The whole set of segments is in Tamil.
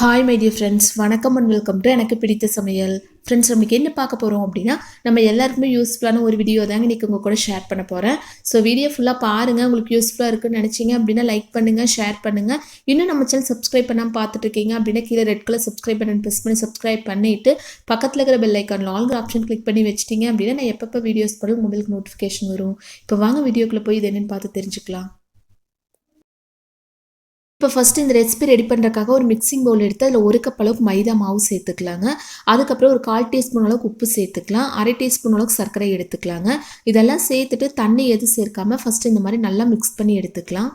ஹாய் மை டியர் ஃப்ரெண்ட்ஸ் வணக்கம் அண்ட் வெல்கம் டு எனக்கு பிடித்த சமையல். ஃப்ரெண்ட்ஸ் நம்மளுக்கு என்ன பார்க்க போகிறோம் அப்படின்னா நம்ம எல்லாருக்குமே யூஸ்ஃபுல்லான ஒரு வீடியோ தாங்க இன்றைக்கி உங்கள் கூட ஷேர் பண்ண போகிறேன் ஸோ வீடியோ ஃபுல்லாக பாருங்கள் உங்களுக்கு யூஸ்ஃபுல்லாக இருக்குன்னு நினச்சிங்க அப்படின்னா லைக் பண்ணுங்கள் ஷேர் பண்ணுங்கள் இன்னும் நம்ம சேனல் சப்ஸ்கிரைப் பண்ணாமல் பார்த்துட்டு இருக்கீங்க அப்படின்னா கீழே ரெட் கலர் சப்ஸ்கிரைப் பண்ணி ப்ரெஸ் பண்ணி சப்ஸ்கிரைப் பண்ணிவிட்டு பக்கத்தில் இருக்கிற bell icon long option click பண்ணி வச்சிட்டிங்க அப்படின்னா நான் எப்பப்போ வீடியோஸ் போடும் மொபைலுக்கு நோட்டிஃபிகேஷன் வரும். இப்போ வாங்க வீடியோக்குள்ளே போய் இது என்னென்னு பார்த்து தெரிஞ்சுக்கலாம். இப்போ ஃபஸ்ட்டு இந்த ரெசிபி ரெடி பண்ணுறக்காக ஒரு மிக்சிங் பவுல் எடுத்து அதில் ஒரு கப் அளவுக்கு மைதா மாவு சேர்த்துக்கலாங்க. அதுக்கப்புறம் ஒரு கால் டீஸ்பூன் அளவுக்கு உப்பு சேர்த்துக்கலாம். அரை டீஸ்பூன் அளவுக்கு சர்க்கரை எடுத்துக்கலாங்க. இதெல்லாம் சேர்த்துட்டு தண்ணி எது சேர்க்காமல் ஃபஸ்ட்டு இந்த மாதிரி நல்லா மிக்ஸ் பண்ணி எடுத்துக்கலாம்.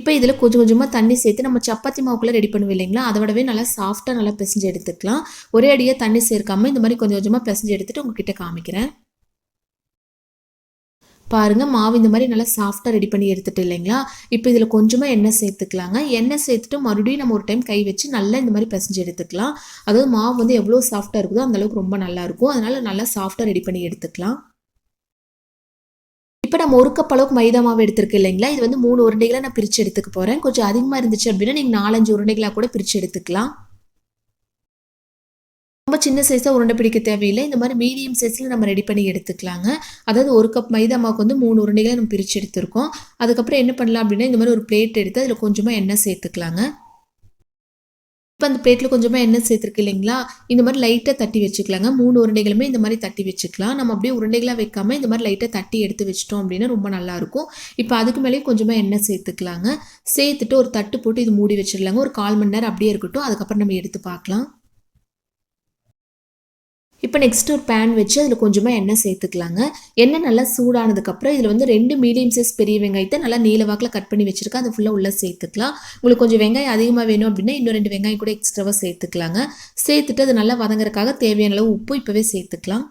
இப்போ இதில் கொஞ்சம் கொஞ்சமாக தண்ணி சேர்த்து நம்ம சப்பாத்தி மாவுக்குள்ளே ரெடி பண்ணுவோம் இல்லைங்களா? அதை விடவே நல்லா சாஃப்டாக நல்லா பிசைஞ்சு எடுத்துக்கலாம். ஒரே அடியாக தண்ணி சேர்க்காமல் இந்த மாதிரி கொஞ்சம் கொஞ்சமாக பிசைஞ்சு எடுத்துகிட்டு உங்ககிட்ட காமிக்கிறேன். பாருங்கள் மாவு இந்த மாதிரி நல்லா சாஃப்டாக ரெடி பண்ணி எடுத்துட்டு இல்லைங்களா? இப்போ இதில் கொஞ்சமாக எண்ணெய் சேர்த்துக்கலாங்க. எண்ணெய் சேர்த்துட்டு மறுபடியும் நம்ம ஒரு டைம் கை வச்சு நல்லா இந்த மாதிரி பிசைஞ்சு எடுத்துக்கலாம். அதாவது மாவு வந்து எவ்வளோ சாஃப்டாக இருக்குதோ அந்தளவுக்கு ரொம்ப நல்லாயிருக்கும் அதனால் நல்லா சாஃப்டாக ரெடி பண்ணி எடுத்துக்கலாம். இப்போ நம்ம ஒரு கப் அளவுக்கு மைதா மாவு எடுத்துருக்கு இல்லைங்களா? இது வந்து மூணு உருண்டைகளை நான் பிரித்து எடுத்துக்க போகிறேன் கொஞ்சம் அதிகமாக இருந்துச்சு அப்படின்னா நீங்கள் நாலஞ்சு உருண்டைகளாக கூட பிரித்து எடுத்துக்கலாம். ரொம்ப சின்ன சைஸாக உருண்டை பிடிக்க தேவையில்லை. இந்த மாதிரி மீடியம் சைஸில் நம்ம ரெடி பண்ணி எடுத்துக்கலாங்க. அதாவது ஒரு கப் மைதா மாவுக்கு வந்து மூணு உருண்டைகளை நம்ம பிரித்து எடுத்துருக்கோம். அதுக்கப்புறம் என்ன பண்ணலாம் அப்படின்னா இந்த மாதிரி ஒரு பிளேட் எடுத்து அதில் கொஞ்சமாக எண்ணெய் சேர்த்துக்கலாங்க. இப்போ அந்த பிளேட்டில் கொஞ்சமாக எண்ணெய் சேர்த்துருக்கு இல்லைங்களா? இந்த மாதிரி லைட்டாக தட்டி வச்சுக்கலாங்க. மூணு உருண்டைகளுமே இந்த மாதிரி தட்டி வச்சுக்கலாம். நம்ம அப்படியே உருண்டைகளாக வைக்காமல் இந்த மாதிரி லைட்டாக தட்டி எடுத்து வச்சிட்டோம் அப்படின்னா ரொம்ப நல்லாயிருக்கும். இப்போ அதுக்கு மேலேயே கொஞ்சமாக எண்ணெய் சேர்த்துக்கலாங்க. சேர்த்துட்டு ஒரு தட்டு போட்டு இது மூடி வச்சிடலாங்க. ஒரு கால் மணி நேரம் அப்படியே இருக்கட்டும். அதுக்கப்புறம் நம்ம எடுத்து பார்க்கலாம். இப்போ நெக்ஸ்ட் ஒரு பேன் வச்சு அதில் கொஞ்சமாக எண்ணெய் சேர்த்துக்கலாங்க. எண்ணெய் நல்லா சூடானதுக்கப்புறம் இதில் வந்து ரெண்டு மீடியம் சைஸ் பெரிய வெங்காயத்தை நல்லா நீல வாக்கில் கட் பண்ணி வச்சுருக்கேன். அது ஃபுல்லாக உள்ளே சேர்த்துக்கலாம். உங்களுக்கு கொஞ்சம் வெங்காயம் அதிகமாக வேணும் அப்படின்னா இன்னும் ரெண்டு வெங்காயம் கூட எக்ஸ்ட்ராவாக சேர்த்துக்கலாங்க. சேர்த்துட்டு அது நல்லா வதங்குறதுக்காக தேவையான அளவு உப்பு இப்போவே சேர்த்துக்கலாம்.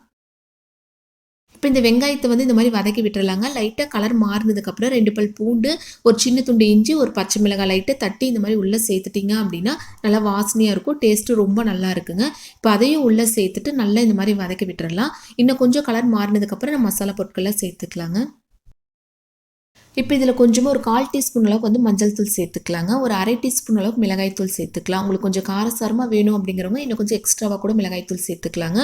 இப்போ இந்த வெங்காயத்தை வந்து இந்த மாதிரி வதக்கி விட்டுறலாங்க. லைட்டாக கலர் மாறினதுக்கப்புறம் ரெண்டு பல் பூண்டு ஒரு சின்ன துண்டு இஞ்சி ஒரு பச்சை மிளகாய் லைட்டை தட்டி இந்த மாதிரி உள்ளே சேர்த்துட்டிங்க அப்படின்னா நல்லா வாசனையாக இருக்கும். டேஸ்ட்டு ரொம்ப நல்லா இருக்குங்க. இப்போ அதையும் உள்ளே சேர்த்துட்டு நல்லா இந்த மாதிரி வதக்கி விட்டுறலாம். இன்னும் கொஞ்சம் கலர் மாறினதுக்கப்புறம் நம்ம மசாலா பொருட்கள்லாம் சேர்த்துக்கலாங்க. இப்போ இதில் கொஞ்சமாக ஒரு கால் டீஸ்பூன் அளவுக்கு வந்து மஞ்சள் தூள் சேர்த்துக்கலாங்க. ஒரு அரை டீஸ்பூன் அளவுக்கு மிளகாய் தூள் சேர்த்துக்கலாம். உங்களுக்கு கொஞ்சம் காரசாரமாக வேணும் அப்படிங்கிறவங்க இன்னும் கொஞ்சம் எக்ஸ்ட்ராவாக கூட மிளகாய் தூள் சேர்த்துக்கலாங்க.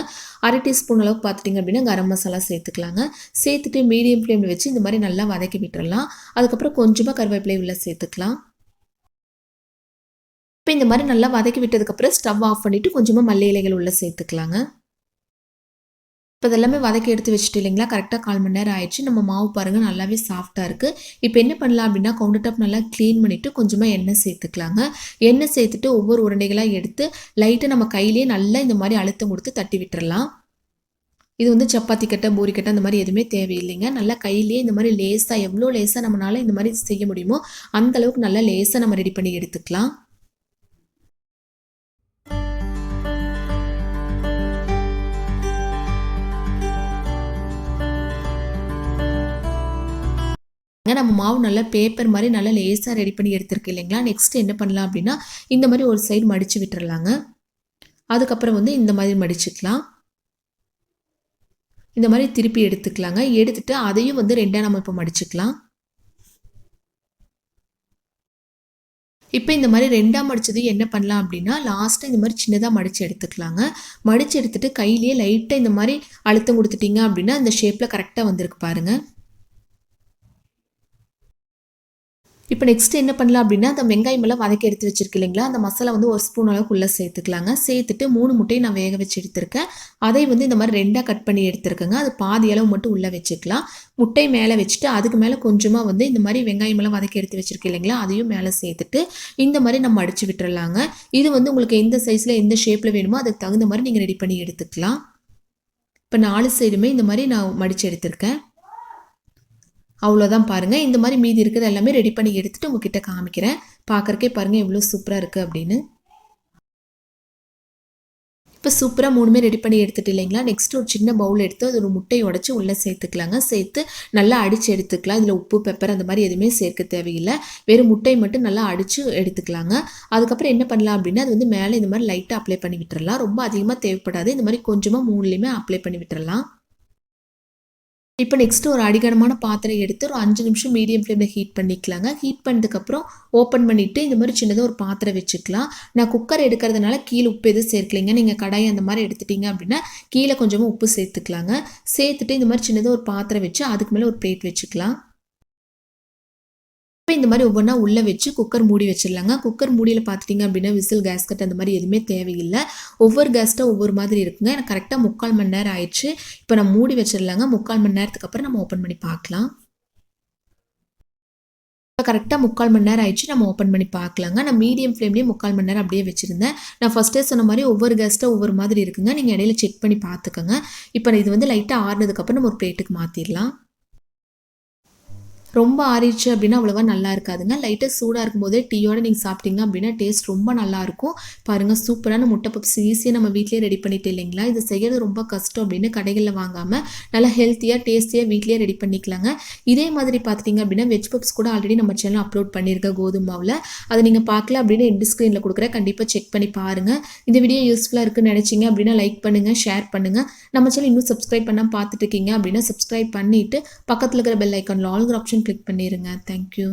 அரை டீஸ்பூன் அளவுக்கு பார்த்துட்டிங்க அப்படின்னா கரம் மசாலா சேர்த்துக்கலாங்க. சேர்த்துட்டு மீடியம் ஃப்ளேமில் வச்சு இந்த மாதிரி நல்லா வதக்கி விட்டுறலாம். அதுக்கப்புறம் கொஞ்சமாக கருவேப்பிலை உள்ள சேர்த்துக்கலாம். இப்போ இந்த மாதிரி நல்லா வதக்கி விட்டதுக்கப்புறம் ஸ்டவ் ஆஃப் பண்ணிவிட்டு கொஞ்சமாக மல்லி இலைகள் உள்ளே சேர்த்துக்கலாங்க. இப்போ இதெல்லாமே வதக்கி எடுத்து வச்சுட்டு இல்லைங்களா? கரெக்டாக கால் மணி நேரம் ஆயிடுச்சு. நம்ம மாவு பாருங்கள் நல்லாவே சாஃப்டாக இருக்குது இப்போ என்ன பண்ணலாம் அப்படின்னா கவுண்டர் டாப் நல்லா க்ளீன் பண்ணிவிட்டு கொஞ்சமாக எண்ணெய் சேர்த்துக்கலாங்க. எண்ணெய் சேர்த்துட்டு ஒவ்வொரு உருண்டைகளாக எடுத்து லைட்டாக நம்ம கையிலேயே நல்லா இந்த மாதிரி அழுத்தம் கொடுத்து தட்டி விட்டுறலாம். இது வந்து சப்பாத்தி கட்டை பூரி கட்டை அந்த மாதிரி எதுவுமே தேவையில்லைங்க. நல்லா கையிலேயே இந்த மாதிரி லேஸாக எவ்வளோ லேஸாக நம்மளால் இந்த மாதிரி செய்ய முடியுமோ அந்தளவுக்கு நல்லா லேஸாக நம்ம ரெடி பண்ணி எடுத்துக்கலாம். நம்ம மாவு நல்லா பேப்பர் மாதிரி நல்லா லேஸாக ரெடி பண்ணி எடுத்துருக்கு இல்லைங்களா? நெக்ஸ்ட் என்ன பண்ணலாம் அப்படின்னா இந்த மாதிரி ஒரு சைடு மடித்து விட்டுறலாங்க. அதுக்கப்புறம் வந்து இந்த மாதிரி மடிச்சுக்கலாம். இந்த மாதிரி திருப்பி எடுத்துக்கலாங்க. எடுத்துட்டு அதையும் வந்து ரெண்டாக நம்ம இப்போ மடிச்சுக்கலாம். இப்போ இந்த மாதிரி ரெண்டாக மடித்தது என்ன பண்ணலாம் அப்படின்னா லாஸ்ட்டாக இந்த மாதிரி சின்னதாக மடித்து எடுத்துக்கலாங்க. மடித்து எடுத்துகிட்டு கையிலேயே லைட்டாக இந்த மாதிரி அழுத்தம் கொடுத்துட்டிங்க அப்படின்னா அந்த ஷேப்பில் கரெக்டாக வந்திருக்கு பாருங்கள் இப்போ நெக்ஸ்ட் என்ன பண்ணலாம் அப்படின்னா அந்த வெங்காயம் எல்லாம் வதக்கி எடுத்து வச்சிருக்கு இல்லைங்களா? அந்த மசாலா வந்து ஒரு ஸ்பூன் அளவுக்கு உள்ளே சேர்த்துக்கலாங்க. சேர்த்துட்டு மூணு முட்டையை நான் வேக வச்சு எடுத்திருக்கேன். அதை வந்து இந்த மாதிரி ரெண்டாக கட் பண்ணி எடுத்துருக்கேங்க. அது பாதி அளவு மட்டும் உள்ளே வச்சுக்கலாம். முட்டை மேலே வச்சுட்டு அதுக்கு மேலே கொஞ்சமாக வந்து இந்த மாதிரி வெங்காயம் எல்லாம் வதக்கி எடுத்து வச்சிருக்கு இல்லைங்களா? அதையும் மேலே சேர்த்துட்டு இந்த மாதிரி நம்ம அடிச்சு விட்டுறலாங்க. இது வந்து உங்களுக்கு எந்த சைஸில் எந்த ஷேப்பில் வேணுமோ அதுக்கு தகுந்த மாதிரி நீங்கள் ரெடி பண்ணி எடுத்துக்கலாம். இப்போ நாலு சைடுமே இந்த மாதிரி நான் மடித்து எடுத்திருக்கேன். அவ்வளோதான் பாருங்கள் இந்த மாதிரி மீதி இருக்கிறது எல்லாமே ரெடி பண்ணி எடுத்துகிட்டு உங்ககிட்ட காமிக்கிறேன். பார்க்குறக்கே பாருங்கள் எவ்வளோ சூப்பராக இருக்குது அப்படின்னு. இப்போ சூப்பராக மூணுமே ரெடி பண்ணி எடுத்துட்டு இல்லைங்களா? நெக்ஸ்ட் ஒரு சின்ன பவுல் எடுத்து அது ஒரு முட்டையை உடச்சி உள்ளே சேர்த்துக்கலாங்க. சேர்த்து நல்லா அடித்து எடுத்துக்கலாம். இதில் உப்பு பெப்பர் அந்த மாதிரி எதுவுமே சேர்க்க தேவையில்லை. வெறும் முட்டை மட்டும் நல்லா அடித்து எடுத்துக்கலாங்க. அதுக்கப்புறம் என்ன பண்ணலாம் அப்படின்னா அது வந்து மேலே இந்த மாதிரி லைட்டாக அப்ளை பண்ணி விட்டுறலாம். ரொம்ப அதிகமாக தேவைப்படாது. இந்த மாதிரி கொஞ்சமாக மூணுலேயுமே அப்ளை பண்ணி விட்டுறலாம். இப்போ நெக்ஸ்ட்டு ஒரு அடிகனமான பாத்திரம் எடுத்து ஒரு அஞ்சு நிமிஷம் மீடியம் ஃப்ளேமில் ஹீட் பண்ணிக்கலாங்க. ஹீட் பண்ணதுக்கப்புறம் ஓப்பன் பண்ணிவிட்டு இந்த மாதிரி சின்னதாக ஒரு பாத்திரம் வச்சுக்கலாம். நான் குக்கர் எடுக்கிறதுனால கீழே உப்பு எதுவும் சேர்க்கலைங்க. நீங்கள் கடாய் அந்த மாதிரி எடுத்துட்டீங்க அப்படின்னா கீழே கொஞ்சமாக உப்பு சேர்த்துக்கலாங்க. சேர்த்துட்டு இந்த மாதிரி சின்னதாக ஒரு பாத்திரம் வச்சு அதுக்கு மேலே ஒரு பிளேட் வச்சுக்கலாம். இப்போ இந்த மாதிரி ஒவ்வொன்றா உள்ளே வச்சு குக்கர் மூடி வச்சிடலாங்க. குக்கர் மூடியில் பார்த்துட்டிங்க அப்படின்னா விசில் கேஸ்கட் அந்த மாதிரி எதுவுமே தேவையில்லை. ஒவ்வொரு கேஸ்ட்டாக ஒவ்வொரு மாதிரி இருக்குங்க. எனக்கு கரெக்டாக முக்கால் மணி நேரம் ஆயிடுச்சு. இப்போ நான் மூடி வச்சிடலாங்க. முக்கால் மணி நேரத்துக்கு அப்புறம் நம்ம ஓப்பன் பண்ணி பார்க்கலாம் இப்போ கரெக்டாக முக்கால் மணி நேரம் ஆயிடுச்சு. நம்ம ஓப்பன் பண்ணி பார்க்கலாங்க நான் மீடியம் ஃப்ளேம்லேயே முக்கால் மணி நேரம் அப்படியே வச்சுருந்தேன். நான் ஃபஸ்ட்டே சொன்ன மாதிரி ஒவ்வொரு கேஸ்ட்டாக ஒவ்வொரு மாதிரி இருக்குங்க. நீங்கள் இடையில செக் பண்ணி பார்த்துக்கோங்க இப்போ இது வந்து லைட்டாக ஆறுனதுக்கப்புறம் நம்ம ஒரு பிளேட்டுக்கு மாற்றிடலாம் ரொம்ப ஆறிடுச்சு அப்படின்னா அவ்வளோவா நல்லா இருக்காதுங்க. லைட்டாக சூடாக இருக்கும்போதே டீயோட நீங்கள் சாப்பிட்டீங்க அப்படின்னா டேஸ்ட் ரொம்ப நல்லாயிருக்கும் பாருங்கள் சூப்பரான முட்டை பப்ஸ் ஈஸியாக நம்ம வீட்லேயே ரெடி பண்ணிட்டு இல்லைங்களா? இது செய்கிறது ரொம்ப கஷ்டம் அப்படின்னு கடைகளில் வாங்காமல் நல்லா ஹெல்த்தியாக டேஸ்டியாக வீட்லேயே ரெடி பண்ணிக்கலாங்க. இதே மாதிரி பார்த்துட்டிங்க அப்படின்னா வெஜ் பப்ஸ் கூட ஆல்ரெடி நம்ம சேனல் அப்லோட் பண்ணியிருக்கேன் கோதுமை மாவில். அதை நீங்கள் பார்க்கல அப்படின்னு எண்டு ஸ்க்ரீனில் கண்டிப்பாக செக் பண்ணி பாருங்கள் இந்த வீடியோ யூஸ்ஃபுல்லாக இருக்குன்னு நினச்சிங்க அப்படின்னா லைக் பண்ணுங்கள் ஷேர் பண்ணுங்கள் நம்ம சேனல் இன்னும் சப்ஸ்கிரைப் பண்ணால் பார்த்துட்டு இருக்கீங்க அப்படின்னா சப்ஸ்கிரைப் பண்ணிவிட்டு பக்கத்தில் இருக்கிற பெல் ஐக்கானில் ஆல்கிற ஆப்ஷன் கிளிக் பண்ணிடுங்க தேங்க்யூ